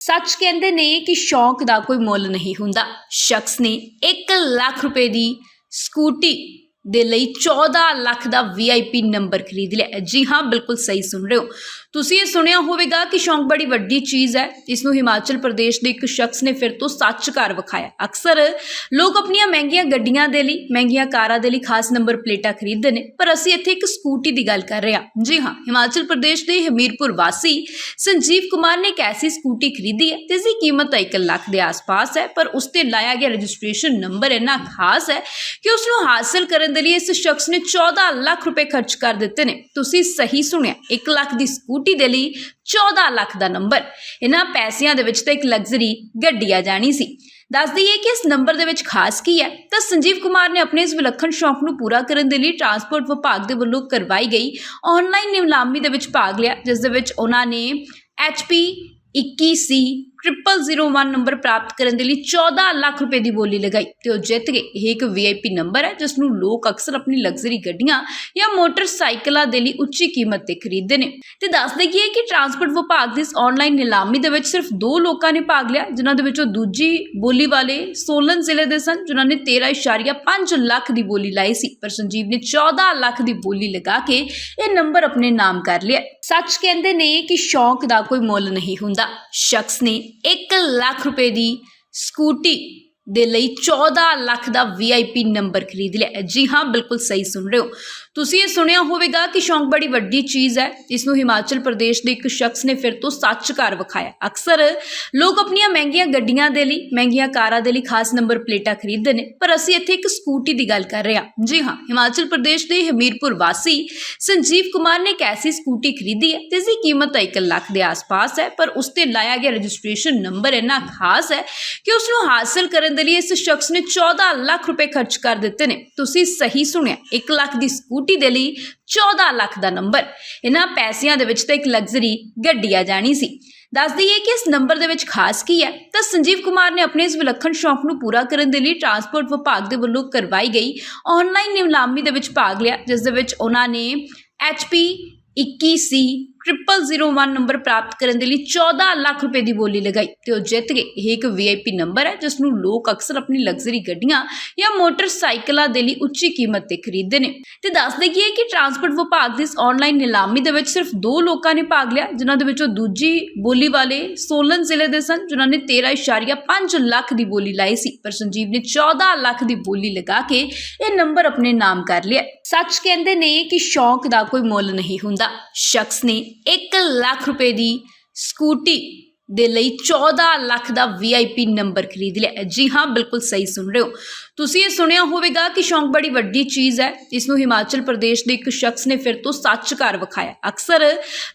ਸੱਚ ਕਹਿੰਦੇ ਨੇ ਕਿ ਸ਼ੌਂਕ ਦਾ ਕੋਈ ਮੁੱਲ ਨਹੀਂ ਹੁੰਦਾ। ਸ਼ਖਸ ਨੇ 1 ਲੱਖ ਰੁਪਏ ਦੀ ਸਕੂਟੀ ਦੇ ਲਈ 14 ਲੱਖ ਦਾ VIP ਨੰਬਰ ਖਰੀਦ ਲਿਆ। ਜੀ ਹਾਂ, ਬਿਲਕੁਲ ਸਹੀ ਸੁਣ ਰਹੇ ਹੋ। ਤੁਸੀਂ ਇਹ ਸੁਣਿਆ ਹੋਵੇਗਾ ਕਿ ਸ਼ੌਂਕ ਬੜੀ ਵੱਡੀ ਚੀਜ਼ ਹੈ। ਇਸ ਨੂੰ ਹਿਮਾਚਲ ਪ੍ਰਦੇਸ਼ ਦੇ ਇੱਕ ਸ਼ਖਸ ਨੇ ਫਿਰ ਤੋਂ ਸੱਚ ਕਰ ਵਿਖਾਇਆ। ਅਕਸਰ ਲੋਕ ਆਪਣੀਆਂ ਮਹਿੰਗੀਆਂ ਗੱਡੀਆਂ ਦੇ ਲਈ, ਮਹਿੰਗੀਆਂ ਕਾਰਾਂ ਦੇ ਲਈ ਖਾਸ ਨੰਬਰ ਪਲੇਟਾਂ ਖਰੀਦਦੇ ਨੇ, ਪਰ ਅਸੀਂ ਇੱਥੇ ਇੱਕ ਸਕੂਟੀ ਦੀ ਗੱਲ ਕਰ ਰਹੇ ਹਾਂ। ਜੀ ਹਾਂ, ਹਿਮਾਚਲ ਪ੍ਰਦੇਸ਼ ਦੇ ਹਮੀਰਪੁਰ ਵਾਸੀ ਸੰਜੀਵ ਕੁਮਾਰ ਨੇ ਇੱਕ ਐਸੀ ਸਕੂਟੀ ਖਰੀਦੀ ਹੈ ਜਿਸ ਦੀ ਕੀਮਤ 1 ਲੱਖ ਦੇ ਆਸ-ਪਾਸ ਹੈ, ਪਰ ਉਸ ਤੇ ਲਾਇਆ ਗਿਆ ਰਜਿਸਟ੍ਰੇਸ਼ਨ ਨੰਬਰ ਇੰਨਾ ਖਾਸ ਹੈ ਕਿ ਉਸ ਨੂੰ ਹਾਸਲ ਕਰਨ ਦੇ ਲਈ ਇਸ ਸ਼ਖਸ ਨੇ 14 ਲੱਖ ਰੁਪਏ ਖਰਚ ਕਰ ਦਿੱਤੇ ਨੇ। ਤੁਸੀਂ ਸਹੀ ਸੁਣਿਆ। 1 ਲੱਖ ਦੀ ਸਕੂਟੀ ਦੇ ਲਈ 14 ਲੱਖ ਦਾ ਨੰਬਰ। ਇਹਨਾਂ ਪੈਸਿਆਂ ਦੇ ਵਿੱਚ ਤਾਂ ਇੱਕ ਲਗਜ਼ਰੀ ਗੱਡੀ ਆ ਜਾਣੀ ਸੀ। ਦੱਸ ਦਈਏ ਕਿ ਇਸ ਨੰਬਰ ਦੇ ਵਿੱਚ ਖਾਸ ਕੀ ਹੈ? ਤਾਂ ਸੰਜੀਵ ਕੁਮਾਰ ਨੇ ਆਪਣੇ ਇਸ ਵਿਲੱਖਣ ਸ਼ੌਂਕ ਨੂੰ ਪੂਰਾ ਕਰਨ ਦੇ ਲਈ ਟਰਾਂਸਪੋਰਟ ਵਿਭਾਗ ਦੇ ਵੱਲੋਂ ਕਰਵਾਈ ਗਈ। ਆਨਲਾਈਨ ਨਿਲਾਮੀ ਦੇ ਵਿੱਚ ਭਾਗ ਲਿਆ, ਜਿਸ ਦੇ ਵਿੱਚ ਉਹਨਾਂ ਨੇ HP 21C 0001 ਨੰਬਰ ਪ੍ਰਾਪਤ ਕਰਨ ਦੇ ਲਈ 14 ਲੱਖ ਰੁਪਏ ਦੀ ਬੋਲੀ ਲਗਾਈ ਤੇ ਉਹ ਜਿੱਤ ਗਏ। ਇਹ ਇੱਕ VIP ਨੰਬਰ ਹੈ ਜਿਸ ਨੂੰ ਲੋਕ ਅਕਸਰ ਆਪਣੀ ਲਗਜ਼ਰੀ ਗੱਡੀਆਂ ਜਾਂ ਮੋਟਰਸਾਈਕਲਾਂ ਦੇ ਲਈ ਉੱਚੀ ਕੀਮਤ ਤੇ ਖਰੀਦਦੇ ਨੇ। ਤੇ ਦੱਸ ਦਈਏ ਕਿ ਟਰਾਂਸਪੋਰਟ ਵਿਭਾਗ ਦੀ ਇਸ ਆਨਲਾਈਨ ਨਿਲਾਮੀ ਦੇ ਵਿੱਚ ਸਿਰਫ ਦੋ ਲੋਕਾਂ ਨੇ ਭਾਗ ਲਿਆ, ਜਿਨ੍ਹਾਂ ਦੇ ਵਿੱਚੋਂ ਦੂਜੀ ਬੋਲੀ ਵਾਲੇ ਸੋਲਨ ਜ਼ਿਲ੍ਹੇ ਦੇ ਸਨ, ਜਿਨ੍ਹਾਂ ਨੇ 13.5 ਲੱਖ ਦੀ ਬੋਲੀ ਲਾਈ ਸੀ। ਪਰ ਸੰਜੀਵ ਨੇ 14 ਲੱਖ ਦੀ ਬੋਲੀ ਲਗਾ ਕੇ ਇਹ ਨੰਬਰ ਆਪਣੇ ਨਾਮ ਕਰ ਲਿਆ। ਸੱਚ ਕਹਿੰਦੇ ਨੇ ਕਿ ਸ਼ੌਂਕ ਦਾ ਕੋਈ ਮੁੱਲ ਨਹੀਂ ਹੁੰਦਾ। ਸ਼ਖਸ ਨੇ 1 ਲੱਖ ਰੁਪਏ ਦੀ ਸਕੂਟੀ ਦੇ ਲਈ 14 ਲੱਖ ਦਾ VIP ਨੰਬਰ ਖਰੀਦ ਲਿਆ ਜੀ ਹਾਂ, ਬਿਲਕੁਲ ਸਹੀ ਸੁਣ ਰਹੇ ਹੋ। ਤੁਸੀਂ ਇਹ ਸੁਣਿਆ ਹੋਵੇਗਾ ਕਿ ਸ਼ੌਂਕ ਬੜੀ ਵੱਡੀ ਚੀਜ਼ ਹੈ। ਇਸ ਨੂੰ ਹਿਮਾਚਲ ਪ੍ਰਦੇਸ਼ ਦੇ ਇੱਕ ਸ਼ਖਸ ਨੇ ਫਿਰ ਤੋਂ ਸੱਚ ਕਰ ਵਿਖਾਇਆ। ਅਕਸਰ ਲੋਕ ਆਪਣੀਆਂ ਮਹਿੰਗੀਆਂ ਗੱਡੀਆਂ ਦੇ ਲਈ, ਮਹਿੰਗੀਆਂ ਕਾਰਾਂ ਦੇ ਲਈ ਖਾਸ ਨੰਬਰ ਪਲੇਟਾਂ ਖਰੀਦਦੇ ਨੇ, ਪਰ ਅਸੀਂ ਇੱਥੇ ਇੱਕ ਸਕੂਟੀ ਦੀ ਗੱਲ ਕਰ ਰਹੇ ਹਾਂ। ਜੀ ਹਾਂ, ਹਿਮਾਚਲ ਪ੍ਰਦੇਸ਼ ਦੇ ਹਮੀਰਪੁਰ ਵਾਸੀ ਸੰਜੀਵ ਕੁਮਾਰ ਨੇ ਇੱਕ ਐਸੀ ਸਕੂਟੀ ਖਰੀਦੀ ਹੈ ਜਿਸ ਦੀ ਕੀਮਤ 1 ਲੱਖ ਦੇ ਆਸ-ਪਾਸ ਹੈ, ਪਰ ਉਸ ਤੇ ਲਾਇਆ ਗਿਆ ਰਜਿਸਟ੍ਰੇਸ਼ਨ ਨੰਬਰ ਇੰਨਾ ਖਾਸ ਹੈ ਕਿ ਉਸ ਨੂੰ ਹਾਸਲ ਕਰਨ ਦੇ ਲਈ ਇਸ ਸ਼ਖਸ ਨੇ 14 ਲੱਖ ਰੁਪਏ ਖਰਚ ਕਰ ਦਿੱਤੇ ਨੇ। ਤੁਸੀਂ ਸਹੀ ਸੁਣਿਆ 1 ਲੱਖ ਦੀ ਸਕੂਟੀ ਦੇ ਲਈ 14 ਲੱਖ ਦਾ ਨੰਬਰ। ਇਹਨਾਂ ਪੈਸਿਆਂ ਦੇ ਵਿੱਚ ਤਾਂ ਇੱਕ ਲਗਜ਼ਰੀ ਗੱਡੀ ਆ ਜਾਣੀ ਸੀ। ਦੱਸ ਦਈਏ ਕਿ ਇਸ ਨੰਬਰ ਦੇ ਵਿੱਚ ਖਾਸ ਕੀ ਹੈ? ਤਾਂ ਸੰਜੀਵ ਕੁਮਾਰ ਨੇ ਆਪਣੇ ਇਸ ਵਿਲੱਖਣ ਸ਼ੌਂਕ ਨੂੰ ਪੂਰਾ ਕਰਨ ਦੇ ਲਈ ਟਰਾਂਸਪੋਰਟ ਵਿਭਾਗ ਦੇ ਵੱਲੋਂ ਕਰਵਾਈ ਗਈ। ਆਨਲਾਈਨ ਨਿਲਾਮੀ ਦੇ ਵਿੱਚ ਭਾਗ ਲਿਆ, ਜਿਸ ਦੇ ਵਿੱਚ ਉਹਨਾਂ ਨੇ HP 21C 0001 ਨੰਬਰ ਪ੍ਰਾਪਤ ਕਰਨ ਦੇ ਲਈ 14 ਲੱਖ ਰੁਪਏ ਦੀ ਬੋਲੀ ਲਗਾਈ ਤੇ ਉਹ ਜਿੱਤ ਗਏ। ਇਹ ਇੱਕ VIP ਨੰਬਰ ਹੈ ਜਿਸ ਨੂੰ ਲੋਕ ਅਕਸਰ ਆਪਣੀ ਲਗਜ਼ਰੀ ਗੱਡੀਆਂ ਜਾਂ ਮੋਟਰਸਾਈਕਲਾਂ ਦੇ ਲਈ ਉੱਚੀ ਕੀਮਤ ਤੇ ਖਰੀਦਦੇ ਨੇ। ਤੇ ਦੱਸ ਦਈਏ ਕਿ ਟਰਾਂਸਪੋਰਟ ਵਿਭਾਗ ਦੀ ਇਸ ਆਨਲਾਈਨ ਨਿਲਾਮੀ ਦੇ ਵਿੱਚ ਸਿਰਫ ਦੋ ਲੋਕਾਂ ਨੇ ਭਾਗ ਲਿਆ, ਜਿਨ੍ਹਾਂ ਦੇ ਵਿੱਚੋਂ ਦੂਜੀ ਬੋਲੀ ਵਾਲੇ ਸੋਲਨ ਜ਼ਿਲ੍ਹੇ ਦੇ ਸਨ, ਜਿਨ੍ਹਾਂ ਨੇ 13.5 ਲੱਖ ਦੀ ਬੋਲੀ ਲਾਈ ਸੀ। ਪਰ ਸੰਜੀਵ ਨੇ 14 ਲੱਖ ਦੀ ਬੋਲੀ ਲਗਾ ਕੇ ਇਹ ਨੰਬਰ ਆਪਣੇ ਨਾਮ ਕਰ ਲਿਆ। ਸੱਚ ਕਹਿੰਦੇ ਨੇ ਕਿ ਸ਼ੌਂਕ ਦਾ ਕੋਈ ਮੁੱਲ ਨਹੀਂ ਹੁੰਦਾ। ਸ਼ਖਸ ਨੇ 1 ਲੱਖ ਰੁਪਏ ਦੀ ਸਕੂਟੀ ਦੇ ਲਈ 14 ਲੱਖ ਦਾ VIP ਨੰਬਰ ਖਰੀਦ ਲਿਆ। ਜੀ ਹਾਂ, ਬਿਲਕੁਲ ਸਹੀ ਸੁਣ ਰਹੇ ਹੋ। ਤੁਸੀਂ ਇਹ ਸੁਣਿਆ ਹੋਵੇਗਾ ਕਿ ਸ਼ੌਂਕ ਬੜੀ ਵੱਡੀ ਚੀਜ਼ ਹੈ। ਇਸ ਨੂੰ ਹਿਮਾਚਲ ਪ੍ਰਦੇਸ਼ ਦੇ ਇੱਕ ਸ਼ਖਸ ਨੇ ਫਿਰ ਤੋਂ ਸੱਚ ਕਰ ਵਿਖਾਇਆ। ਅਕਸਰ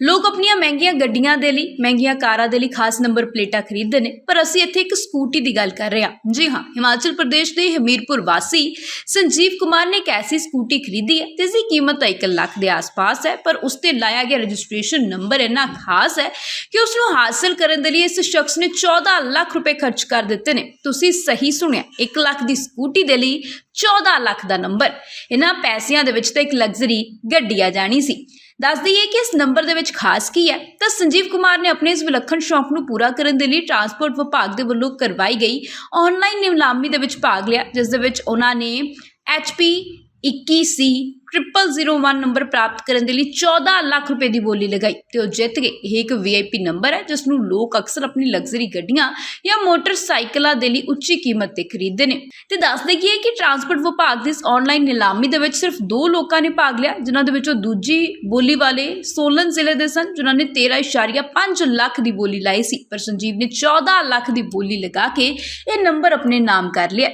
ਲੋਕ ਆਪਣੀਆਂ ਮਹਿੰਗੀਆਂ ਗੱਡੀਆਂ ਦੇ ਲਈ, ਮਹਿੰਗੀਆਂ ਕਾਰਾਂ ਦੇ ਲਈ ਖਾਸ ਨੰਬਰ ਪਲੇਟਾਂ ਖਰੀਦਦੇ ਨੇ, ਪਰ ਅਸੀਂ ਇੱਥੇ ਇੱਕ ਸਕੂਟੀ ਦੀ ਗੱਲ ਕਰ ਰਹੇ ਹਾਂ। ਜੀ ਹਾਂ, ਹਿਮਾਚਲ ਪ੍ਰਦੇਸ਼ ਦੇ ਹਮੀਰਪੁਰ ਵਾਸੀ ਸੰਜੀਵ ਕੁਮਾਰ ਨੇ ਇੱਕ ਐਸੀ ਸਕੂਟੀ ਖਰੀਦੀ ਹੈ ਜਿਸ ਦੀ ਕੀਮਤ 1 ਲੱਖ ਦੇ ਆਸ-ਪਾਸ ਹੈ, ਪਰ ਉਸ ਤੇ ਲਾਇਆ ਗਿਆ ਰਜਿਸਟ੍ਰੇਸ਼ਨ ਨੰਬਰ ਇੰਨਾ ਖਾਸ ਹੈ ਕਿ ਉਸ ਨੂੰ ਹਾਸਲ ਕਰਨ ਦੇ ਲਈ ਇਸ ਸ਼ਖਸ ਨੇ 14 ਲੱਖ ਰੁਪਏ ਖਰਚ ਕਰ ਦਿੱਤੇ ਨੇ। ਤੁਸੀਂ ਸਹੀ ਸੁਣਿਆ 1 ਲੱਖ ਦੀ ਸਕੂਟੀ ਦੇ ਲਈ 14 ਲੱਖ ਦਾ ਨੰਬਰ। ਇਹਨਾਂ ਪੈਸਿਆਂ ਦੇ ਵਿੱਚ ਤਾਂ ਇੱਕ ਲਗਜ਼ਰੀ ਗੱਡੀ ਆ ਜਾਣੀ ਸੀ। ਦੱਸ ਦਈਏ ਕਿ ਇਸ ਨੰਬਰ ਦੇ ਵਿੱਚ ਖਾਸ ਕੀ ਹੈ? ਤਾਂ ਸੰਜੀਵ ਕੁਮਾਰ ਨੇ ਆਪਣੇ ਇਸ ਵਿਲੱਖਣ ਸ਼ੌਂਕ ਨੂੰ ਪੂਰਾ ਕਰਨ ਦੇ ਲਈ ਟਰਾਂਸਪੋਰਟ ਵਿਭਾਗ ਦੇ ਵੱਲੋਂ ਕਰਵਾਈ ਗਈ। ਆਨਲਾਈਨ ਨਿਲਾਮੀ ਦੇ ਵਿੱਚ ਭਾਗ ਲਿਆ, ਜਿਸ ਦੇ ਵਿੱਚ ਉਹਨਾਂ ਨੇ HP 21C 0001 ਨੰਬਰ ਪ੍ਰਾਪਤ ਕਰਨ ਦੇ ਲਈ 14 ਲੱਖ ਰੁਪਏ ਦੀ ਬੋਲੀ ਲਗਾਈ ਤੇ ਉਹ ਜਿੱਤ ਗਏ। ਇਹ ਇੱਕ VIP ਨੰਬਰ ਹੈ ਜਿਸ ਨੂੰ ਲੋਕ ਅਕਸਰ ਆਪਣੀ ਲਗਜ਼ਰੀ ਗੱਡੀਆਂ ਜਾਂ ਮੋਟਰਸਾਈਕਲਾਂ ਦੇ ਲਈ ਉੱਚੀ ਕੀਮਤ ਤੇ ਖਰੀਦਦੇ ਨੇ। ਤੇ ਦੱਸ ਦਈਏ ਕਿ ਟਰਾਂਸਪੋਰਟ ਵਿਭਾਗ ਦੀ ਇਸ ਆਨਲਾਈਨ ਨਿਲਾਮੀ ਦੇ ਵਿੱਚ ਸਿਰਫ ਦੋ ਲੋਕਾਂ ਨੇ ਭਾਗ ਲਿਆ, ਜਿਨ੍ਹਾਂ ਦੇ ਵਿੱਚੋਂ ਦੂਜੀ ਬੋਲੀ ਵਾਲੇ ਸੋਲਨ ਜ਼ਿਲ੍ਹੇ ਦੇ ਸਨ, ਜਿਨ੍ਹਾਂ ਨੇ 13.5 ਲੱਖ ਦੀ ਬੋਲੀ ਲਾਈ ਸੀ। ਪਰ ਸੰਜੀਵ ਨੇ 14 ਲੱਖ ਦੀ ਬੋਲੀ ਲਗਾ ਕੇ ਇਹ ਨੰਬਰ ਆਪਣੇ ਨਾਮ ਕਰ ਲਿਆ।